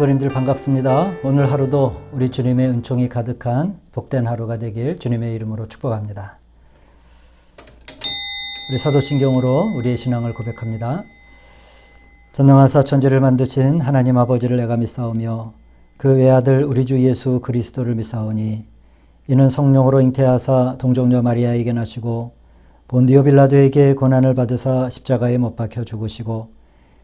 성도님들 반갑습니다. 오늘 하루도 우리 주님의 은총이 가득한 복된 하루가 되길 주님의 이름으로 축복합니다. 우리 사도신경으로 우리의 신앙을 고백합니다. 전능하사 천지를 만드신 하나님 아버지를 내가 믿사오며 그 외아들 우리 주 예수 그리스도를 믿사오니 이는 성령으로 잉태하사 동정녀 마리아에게 나시고 본디오 빌라도에게 고난을 받으사 십자가에 못 박혀 죽으시고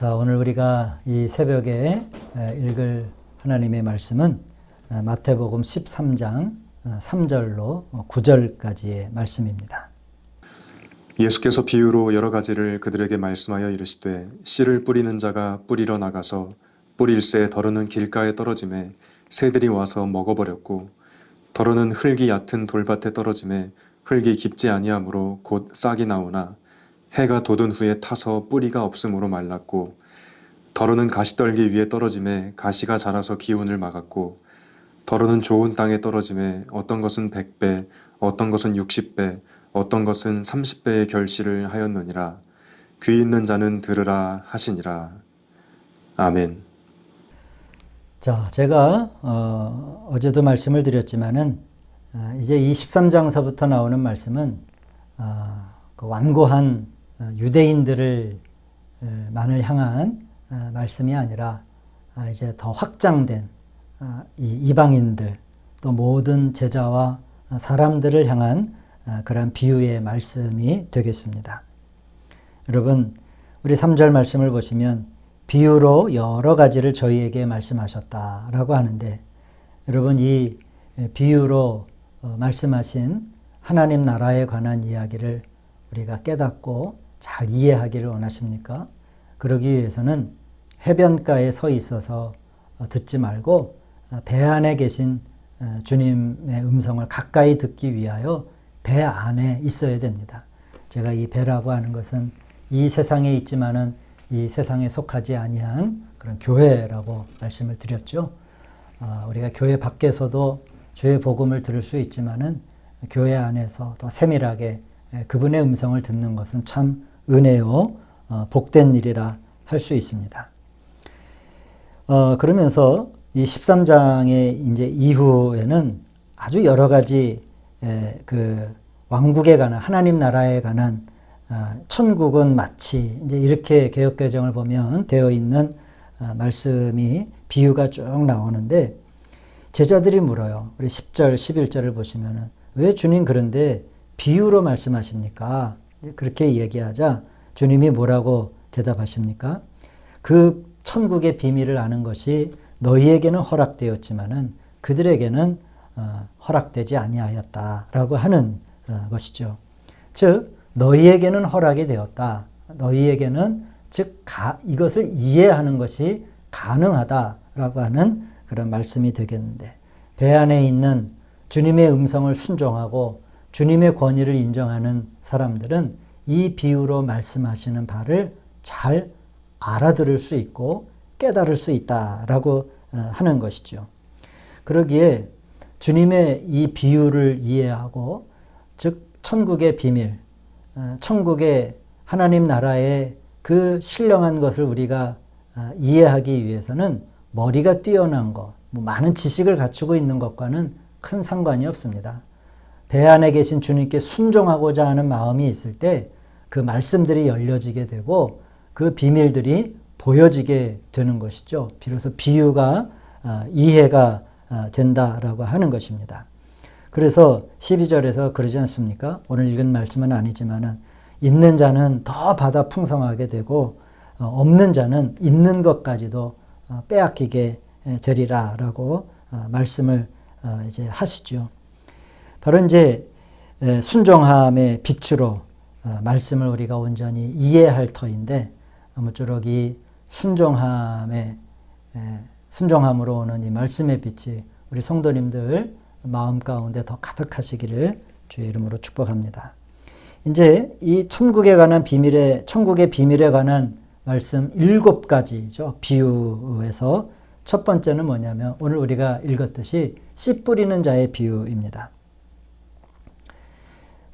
자, 오늘 우리가 이 새벽에 읽을 하나님의 말씀은 마태복음 13장 3절로 9절까지의 말씀입니다. 예수께서 비유로 여러 가지를 그들에게 말씀하여 이르시되 씨를 뿌리는 자가 뿌리러 나가서 뿌릴새 더러는 길가에 떨어짐에 새들이 와서 먹어버렸고 더러는 흙이 얕은 돌밭에 떨어짐에 흙이 깊지 아니하므로 곧 싹이 나오나 해가 돋은 후에 타서 뿌리가 없으므로 말랐고 더러는 가시떨기 위에 떨어짐에 가시가 자라서 기운을 막았고 더러는 좋은 땅에 떨어짐에 어떤 것은 백배 어떤 것은 육십 배 어떤 것은 삼십 배의 결실을 하였느니라 귀 있는 자는 들으라 하시니라 아멘. 자, 제가 어, 어제도 말씀을 드렸지만은 어, 이제 이 13장서부터 나오는 말씀은 어, 그 완고한 어, 유대인들을 어, 만을 향한 어, 말씀이 아니라 아, 이제 더 확장된 아, 이 이방인들 또 모든 제자와 사람들을 향한 아, 그러한 비유의 말씀이 되겠습니다. 여러분, 우리 3절 말씀을 보시면 비유로 여러 가지를 저희에게 말씀하셨다라고 하는데 여러분 이 비유로 어, 말씀하신 하나님 나라에 관한 이야기를 우리가 깨닫고 잘 이해하기를 원하십니까? 그러기 위해서는 해변가에 서 있어서 어, 듣지 말고 어, 배 안에 계신 주님의 음성을 가까이 듣기 위하여 배 안에 있어야 됩니다. 제가 이 배라고 하는 것은 이 세상에 있지만은 이 세상에 속하지 아니한 그런 교회라고 말씀을 드렸죠. 아, 우리가 교회 밖에서도 주의 복음을 들을 수 있지만은 교회 안에서 더 세밀하게 그분의 음성을 듣는 것은 참 은혜요 어, 복된 일이라 할 수 있습니다. 어, 그러면서 이 13장의 이제 이후에는 아주 여러 가지 그 왕국에 관한 하나님 나라에 관한 아, 천국은 마치 이제 이렇게 개혁 개정을 보면 되어 있는 아, 말씀이 비유가 쭉 나오는데 제자들이 물어요. 우리 10절, 11절을 보시면은 왜 주님 그런데 비유로 말씀하십니까? 그렇게 얘기하자 주님이 뭐라고 대답하십니까? 그 천국의 비밀을 아는 것이 너희에게는 허락되었지만은 그들에게는 어, 허락되지 아니하였다라고 하는 어, 것이죠. 즉 너희에게는 허락이 되었다. 너희에게는 즉 가, 이것을 이해하는 것이 가능하다라고 하는 그런 말씀이 되겠는데 배 안에 있는 주님의 음성을 순종하고 주님의 권위를 인정하는 사람들은 이 비유로 말씀하시는 바를 잘 알아들을 수 있고 깨달을 수 있다라고 어, 하는 것이죠. 그러기에 주님의 이 비유를 이해하고 즉 천국의 비밀, 어, 천국의 하나님 나라의 그 신령한 것을 우리가 어, 이해하기 위해서는 머리가 뛰어난 것, 뭐 많은 지식을 갖추고 있는 것과는 큰 상관이 없습니다. 배 안에 계신 주님께 순종하고자 하는 마음이 있을 때 그 말씀들이 열려지게 되고 그 비밀들이 보여지게 되는 것이죠. 비로소 비유가 어, 이해가 된다라고 하는 것입니다. 그래서 12절에서 그러지 않습니까? 오늘 읽은 말씀은 아니지만은 있는 자는 더 받아 풍성하게 되고 어, 없는 자는 있는 것까지도 어, 빼앗기게 되리라라고 어, 말씀을 이제 하시죠. 바로 이제 순종함의 빛으로 말씀을 우리가 온전히 이해할 터인데 아무쪼록 이 순종함의 순종함으로 오는 이 말씀의 빛이 우리 성도님들 마음 가운데 더 가득하시기를 주의 이름으로 축복합니다. 이제 이 천국에 관한 비밀의 천국의 비밀에 관한 말씀 일곱 가지죠. 비유에서 첫 번째는 뭐냐면 오늘 우리가 읽었듯이 씨 뿌리는 자의 비유입니다.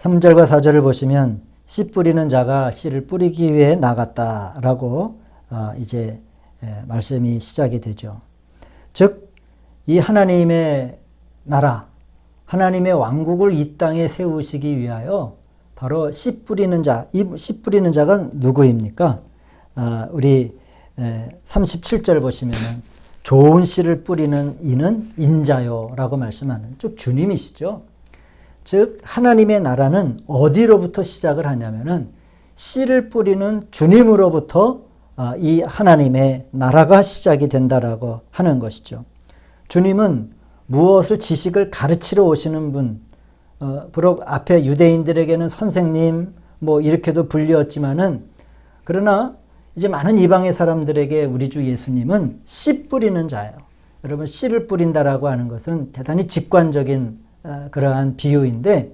3절과 4절을 보시면 씨 뿌리는 자가 씨를 뿌리기 위해 나갔다라고 어, 이제 예, 말씀이 시작이 되죠. 즉, 이 하나님의 나라, 하나님의 왕국을 이 땅에 세우시기 위하여 바로 씨 뿌리는 자, 이씨 뿌리는 자가 누구입니까? 아, 우리 37절 보시면은 좋은 씨를 뿌리는 이는 인자요라고 말씀하는 쭉 주님이시죠. 즉 하나님의 나라는 어디로부터 시작을 하냐면은 씨를 뿌리는 주님으로부터 아, 이 하나님의 나라가 시작이 된다라고 하는 것이죠. 주님은 무엇을 지식을 가르치러 오시는 분, 어, 비록 앞에 유대인들에게는 선생님 뭐 이렇게도 불리었지만은 그러나 이제 많은 이방의 사람들에게 우리 주 예수님은 씨 뿌리는 자예요. 여러분 씨를 뿌린다라고 하는 것은 대단히 직관적인 어, 그러한 비유인데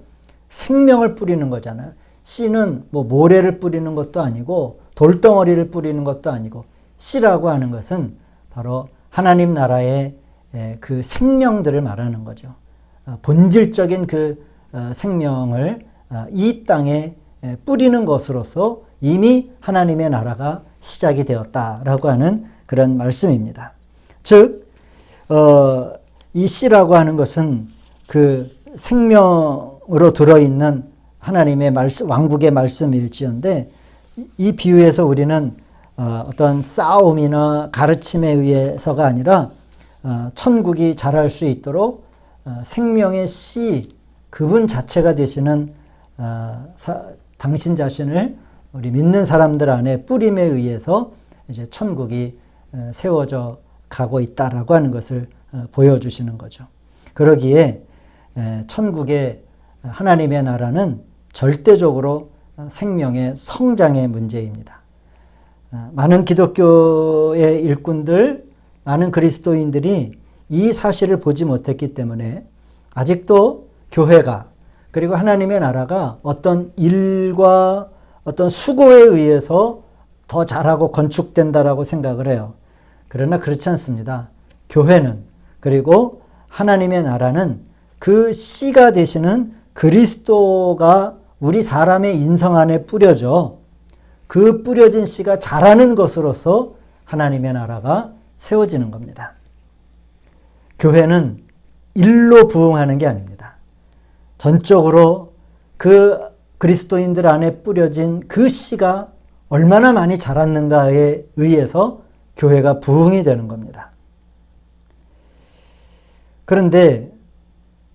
생명을 뿌리는 거잖아요. 씨는 뭐 모래를 뿌리는 것도 아니고 돌덩어리를 뿌리는 것도 아니고 씨라고 하는 것은 바로 하나님 나라의 에, 그 생명들을 말하는 거죠. 어, 본질적인 그 어, 생명을 어, 이 땅에 에, 뿌리는 것으로서 이미 하나님의 나라가 시작이 되었다라고 하는 그런 말씀입니다. 즉, 어, 이 씨라고 하는 것은 그 생명으로 들어있는 하나님의 말씀, 왕국의 말씀일지언데 이 비유에서 우리는 어, 어떤 싸움이나 가르침에 의해서가 아니라 어, 천국이 자랄 수 있도록 어, 생명의 씨 그분 자체가 되시는 당신 자신을 우리 믿는 사람들 안에 뿌림에 의해서 이제 천국이 어, 세워져 가고 있다라고 하는 것을 어, 보여주시는 거죠. 그러기에 에, 천국의 하나님의 나라는 절대적으로 어, 생명의 성장의 문제입니다. 어, 많은 기독교의 일꾼들, 많은 그리스도인들이 이 사실을 보지 못했기 때문에 아직도 교회가 그리고 하나님의 나라가 어떤 일과 어떤 수고에 의해서 더 잘하고 건축된다라고 생각을 해요. 그러나 그렇지 않습니다. 교회는 그리고 하나님의 나라는 그 씨가 되시는 그리스도가 우리 사람의 인성 안에 뿌려져 그 뿌려진 씨가 자라는 것으로서 하나님의 나라가 세워지는 겁니다. 교회는 일로 부흥하는 게 아닙니다. 전적으로 그 그리스도인들 안에 뿌려진 그 씨가 얼마나 많이 자랐는가에 의해서 교회가 부흥이 되는 겁니다. 그런데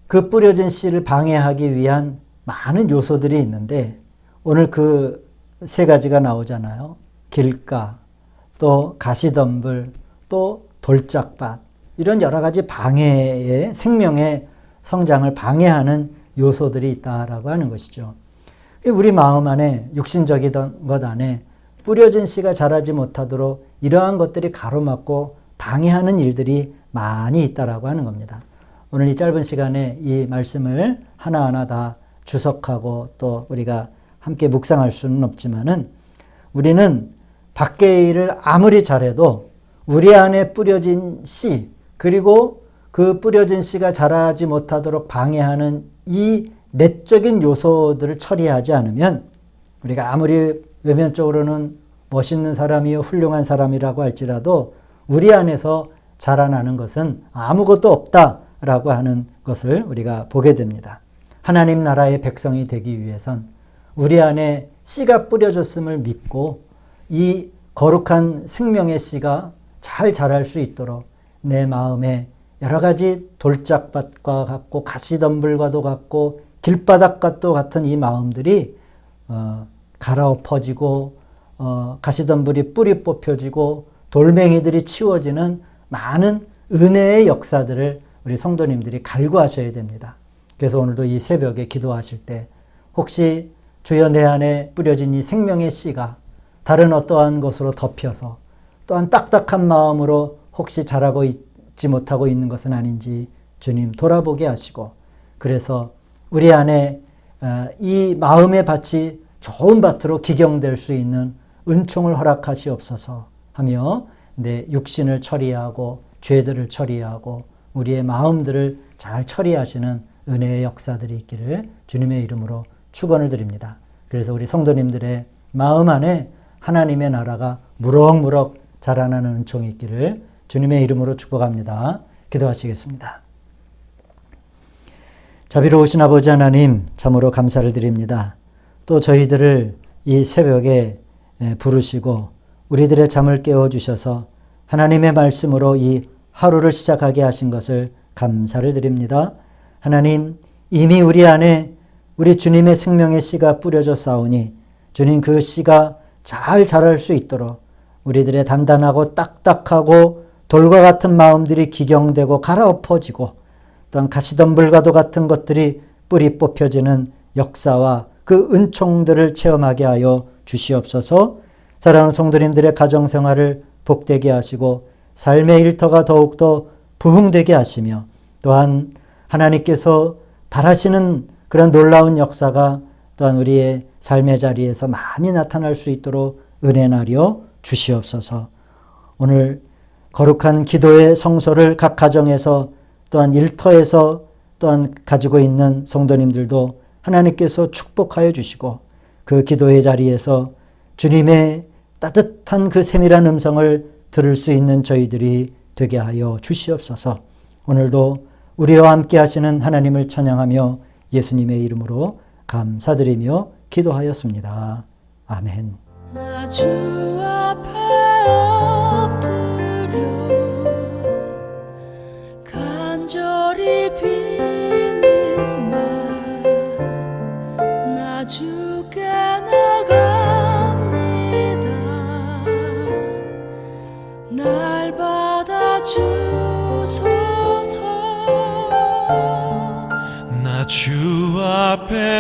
그 뿌려진 씨를 방해하기 위한 많은 요소들이 있는데 오늘 그 세 가지가 나오잖아요. 길가, 또 가시덤불, 또 돌짝밭 이런 여러 가지 방해의 생명의 성장을 방해하는 요소들이 있다라고 하는 것이죠. 우리 마음 안에 육신적이던 것 안에 뿌려진 씨가 자라지 못하도록 이러한 것들이 가로막고 방해하는 일들이 많이 있다라고 하는 겁니다. 오늘 이 짧은 시간에 이 말씀을 하나하나 다 주석하고 또 우리가 함께 묵상할 수는 없지만은 우리는 밖의 일을 아무리 잘해도 우리 안에 뿌려진 씨 그리고 그 뿌려진 씨가 자라지 못하도록 방해하는 이 내적인 요소들을 처리하지 않으면 우리가 아무리 외면적으로는 멋있는 사람이요 훌륭한 사람이라고 할지라도 우리 안에서 자라나는 것은 아무것도 없다 라고 하는 것을 우리가 보게 됩니다. 하나님 나라의 백성이 되기 위해선 우리 안에 씨가 뿌려졌음을 믿고 이 거룩한 생명의 씨가 잘 자랄 수 있도록 내 마음에 여러 가지 돌짝밭과 같고 가시덤불과도 같고 길바닥과도 같은 이 마음들이 어, 갈아엎어지고 어, 가시덤불이 뿌리 뽑혀지고 돌멩이들이 치워지는 많은 은혜의 역사들을 우리 성도님들이 갈구하셔야 됩니다. 그래서 오늘도 이 새벽에 기도하실 때 혹시 주여 내 안에 뿌려진 이 생명의 씨가 다른 어떠한 것으로 덮여서 또한 딱딱한 마음으로 혹시 자라고 있지 못하고 있는 것은 아닌지 주님 돌아보게 하시고 그래서 우리 안에 어, 이 마음의 밭이 좋은 밭으로 기경될 수 있는 은총을 허락하시옵소서 하며 내 육신을 처리하고 죄들을 처리하고 우리의 마음들을 잘 처리하시는 은혜의 역사들이 있기를 주님의 이름으로 축원을 드립니다. 그래서 우리 성도님들의 마음 안에 하나님의 나라가 무럭무럭 자라나는 은총이 있기를 주님의 이름으로 축복합니다. 기도하시겠습니다. 자비로우신 아버지 하나님 참으로 감사를 드립니다. 또 저희들을 이 새벽에 부르시고 우리들의 잠을 깨워 주셔서 하나님의 말씀으로 이 하루를 시작하게 하신 것을 감사를 드립니다. 하나님 이미 우리 안에 우리 주님의 생명의 씨가 뿌려져 싸우니 주님 그 씨가 잘 자랄 수 있도록 우리들의 단단하고 딱딱하고 돌과 같은 마음들이 기경되고 갈아엎어지고 또한 가시덤불과도 같은 것들이 뿌리 뽑혀지는 역사와 그 은총들을 체험하게 하여 주시옵소서 사랑하는 성도님들의 가정생활을 복되게 하시고 삶의 일터가 더욱더 부흥되게 하시며 또한 하나님께서 바라시는 그런 놀라운 역사가 또한 우리의 삶의 자리에서 많이 나타날 수 있도록 은혜 나려 주시옵소서. 오늘 거룩한 기도의 성소를 각 가정에서 또한 일터에서 또한 가지고 있는 성도님들도 하나님께서 축복하여 주시고 그 기도의 자리에서 주님의 따뜻한 그 세밀한 음성을 들을 수 있는 저희들이 되게 하여 주시옵소서. 오늘도 우리와 함께 하시는 하나님을 찬양하며 예수님의 이름으로 감사드리며 기도하였습니다. 아멘. 간절히 비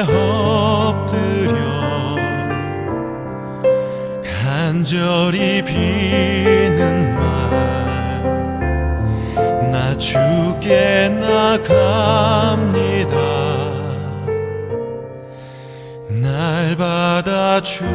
엎드려 간절히 비는 말 나 주께 나갑니다. 날 받아주소서.